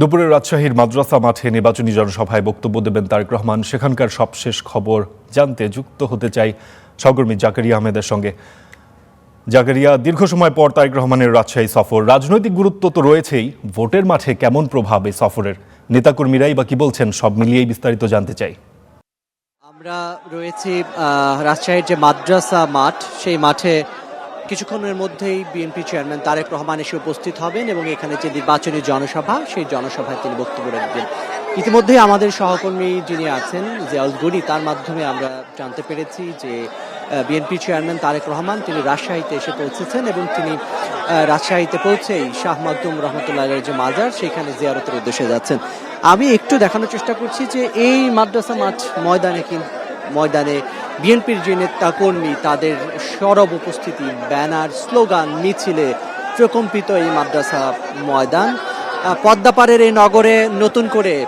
দুপুরে রাজশাহীর মাদ্রাসা মাঠে নির্বাচনী জনসভায় বক্তব্য দেবেন তারেক রহমান। সেখানকার সবশেষ খবর জানতে যুক্ত হতে চাই সহকর্মী জাকারিয়া আহমেদের সঙ্গে। জাকারিয়া, দীর্ঘ সময় পর তারেক রহমানের রাজশাহী সফর। রাজনৈতিক গুরুত্ব তো রয়েছেই। ভোটের মাঠে কেমন প্রভাব এই সফরের? নেতাকর্মীরাই বা কি বলছেন? সব মিলিয়েই বিস্তারিত জানতে চাই। আমরা রয়েছি রাজশাহীর যে মাদ্রাসা মাঠ, সেই মাঠে কিছুক্ষণের মধ্যেই বিএনপি চেয়ারম্যান তারেক রহমান এসে উপস্থিত হবেন এবং এখানে যে নির্বাচনী জনসভা, সেই জনসভায় তিনি বক্তব্য রাখবেন। ইতিমধ্যেই আমাদের সহকর্মী যিনি আছেন, জিয়াউল গনি, তার মাধ্যমে আমরা জানতে পেরেছি যে বিএনপি চেয়ারম্যান তারেক রহমান তিনি রাজশাহীতে এসে পৌঁছেছেন এবং তিনি রাজশাহীতে পৌঁছেই শাহ মাকদুম রহমতুল্লাহ যে মাজার, সেখানে জিয়ারতের উদ্দেশ্যে যাচ্ছেন। আমি একটু দেখানোর চেষ্টা করছি যে, এই মাদ্রাসা মাঠ ময়দানে ময়দানে বিএনপির যে নেতাকর্মী, তাদের সরব উপস্থিতি, ব্যানার, স্লোগান, মিছিলে প্রকম্পিত এই মাদ্রাসা ময়দান। পদ্মাপাড়ের এই নগরে নতুন করে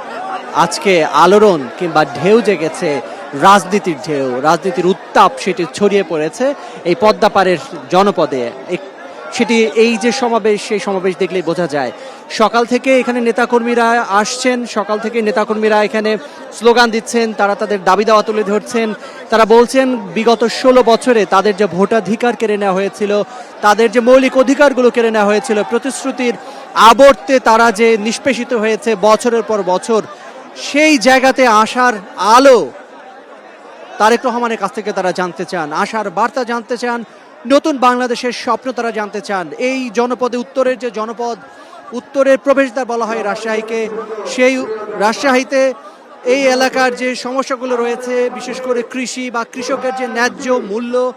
আজকে আলোড়ন কিংবা ঢেউ জেগেছে, রাজনীতির ঢেউ, রাজনীতির উত্তাপ সেটি ছড়িয়ে পড়েছে। এই পদ্মাপাড়ের জনপদে এক- সেটি এই যে সমাবেশ, সেই সমাবেশ দেখলেই বোঝা যায়। সকাল থেকে এখানে নেতাকর্মীরা আসছেন, সকাল থেকে নেতাকর্মীরা এখানে স্লোগান দিচ্ছেন, তারা তাদের দাবি দাওয়া তুলে ধরছেন। তারা বলছেন, বিগত ষোলো বছরে তাদের যে ভোটাধিকার কেড়ে নেওয়া হয়েছিল, তাদের যে মৌলিক অধিকারগুলো কেড়ে নেওয়া হয়েছিল, প্রতিশ্রুতির আবর্তে তারা যে নিষ্পেষিত হয়েছে বছরের পর বছর, সেই জায়গাতে আসার আলো তারেক রহমানের কাছ থেকে তারা জানতে চান, আশার বার্তা জানতে চান নতুন বাংলাদেশের স্বপ্ন তারা জানতে চান। এই জনপদে উত্তরের যে জনপদ, উত্তরের প্রবেশদ্বার বলা হয় রাজশাহীকে, সেই রাজশাহীতে এই এলাকার যে সমস্যাগুলো রয়েছে, বিশেষ করে কৃষি বা কৃষকের যে ন্যায্য মূল্য,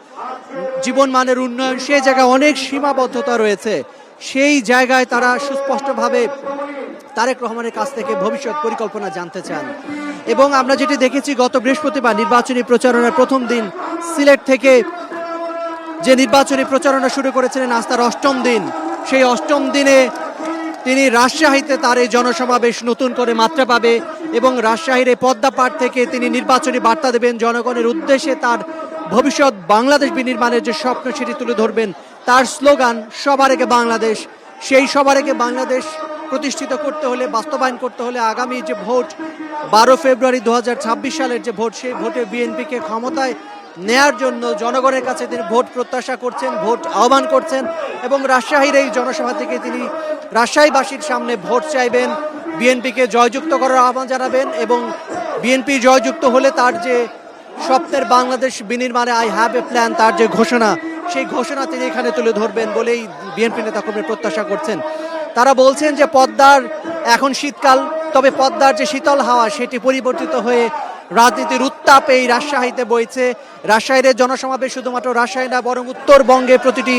জীবনমানের উন্নয়ন, সেই জায়গায় অনেক সীমাবদ্ধতা রয়েছে। সেই জায়গায় তারা সুস্পষ্টভাবে তারেক রহমানের কাছ থেকে ভবিষ্যৎ পরিকল্পনা জানতে চান। এবং আমরা যেটি দেখেছি, গত বৃহস্পতিবার নির্বাচনী প্রচারণার প্রথম দিন সিলেট থেকে যে নির্বাচনী প্রচারণা শুরু করেছিলেন আজ তার অষ্টম দিন। সেই অষ্টম দিনে তিনি রাজশাহীতে তার এই জনসমাবেশ নতুন করে মাত্রা পাবে এবং রাজশাহীর এই পদ্মাপাড় থেকে তিনি নির্বাচনী বার্তা দেবেন। জনগণের উদ্দেশ্যে তার ভবিষ্যৎ বাংলাদেশ বিনির্মাণের যে স্বপ্ন সেটি তুলে ধরবেন। তার স্লোগান, সবার আগে বাংলাদেশ। সেই সবার আগে বাংলাদেশ প্রতিষ্ঠিত করতে হলে, বাস্তবায়ন করতে হলে আগামী যে ভোট, বারো ফেব্রুয়ারি দু হাজার ছাব্বিশ সালের যে ভোট, সেই ভোটে বিএনপিকে ক্ষমতায় নেয়ার জন্য জনগণের কাছে তিনি ভোট প্রত্যাশা করছেন, ভোট আহ্বান করছেন এবং রাজশাহীর এই জনসভা থেকে তিনি রাজশাহীবাসীর সামনে ভোট চাইবেন, বিএনপিকে জয়যুক্ত করার আহ্বান জানাবেন এবং বিএনপি জয়যুক্ত হলে তার যে স্বপ্নের বাংলাদেশ বিনির্মাণে আই হ্যাভ এ প্ল্যান তার যে ঘোষণা, সেই ঘোষণা তিনি এখানে তুলে ধরবেন বলেই বিএনপি নেতাকর্মী প্রত্যাশা করছেন। তারা বলছেন যে পদ্মার এখন শীতকাল, তবে পদ্মার যে শীতল হাওয়া সেটি পরিবর্তিত হয়ে রাজনীতির উত্তাপ এই রাজশাহীতে বইছে। রাজশাহীর জনসমাবেশ শুধুমাত্র রাজশাহী না, বরং উত্তরবঙ্গে প্রতিটি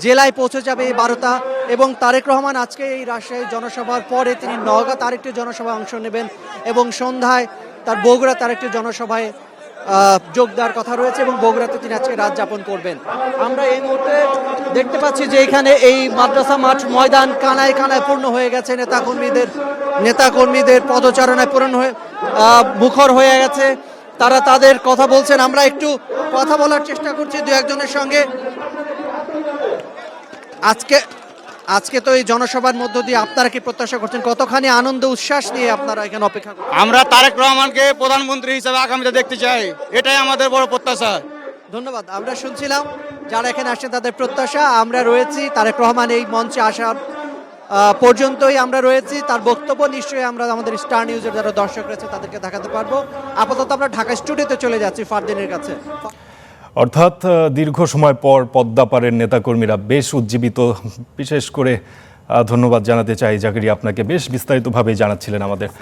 জেলায় পৌঁছে যাবে এই বারোটা। এবং তারেক রহমান আজকে এই রাজশাহী জনসভার পরে তিনি নওগাঁ তার একটি জনসভায় অংশ নেবেন এবং সন্ধ্যায় তার বগুড়া তার একটি জনসভায় যোগ দেওয়ার কথা রয়েছে এবং বগুড়াতে তিনি আজকে রাত যাপন করবেন। আমরা এই মুহূর্তে দেখতে পাচ্ছি যে এখানে এই মাদ্রাসা মাঠ ময়দান কানায় কানায় পূর্ণ হয়ে গেছে। নেতাকর্মীদের নেতাকর্মীদের পদচারণায় পূরণ হয়ে মুখর হয়ে গেছে। তারা তাদের কথা বলছেন। আমরা একটু কথা বলার চেষ্টা করছি দু একজনের সঙ্গে। আজকে আজকে তো এই জনসভার মধ্য দিয়ে আপনারা কি প্রত্যাশা করছেন। কতখানি আনন্দ উচ্ছ্বাস নিয়ে আপনারা এখানে অপেক্ষা করছেন? আমরা তারেক রহমানকে প্রধানমন্ত্রী হিসেবে আগামীতে দেখতে চাই। এটাই আমাদের বড় প্রত্যাশা। ধন্যবাদ। আমরা শুনছিলাম যারা এখানে আসছেন তাদের প্রত্যাশা। আমরা রয়েছি তারেক রহমান এই মঞ্চে আসার পর্যন্তই আমরা রয়েছি। তার বক্তব্য নিশ্চয়ই আমরা আমাদের স্টার নিউজের যারা দর্শক রয়েছে তাদেরকে দেখাতে পারব। আপাতত আমরা ঢাকা স্টুডিওতে চলে যাচ্ছি ফারদিনের কাছে। অর্থাৎ দীর্ঘ সময় পর পদ্মাপাড়ের নেতাকর্মীরা বেশ উজ্জীবিত। বিশেষ করে ধন্যবাদ জানাতে চাই জাকারি আপনাকে। বেশ বিস্তারিতভাবে জানাচ্ছিলেন আমাদের।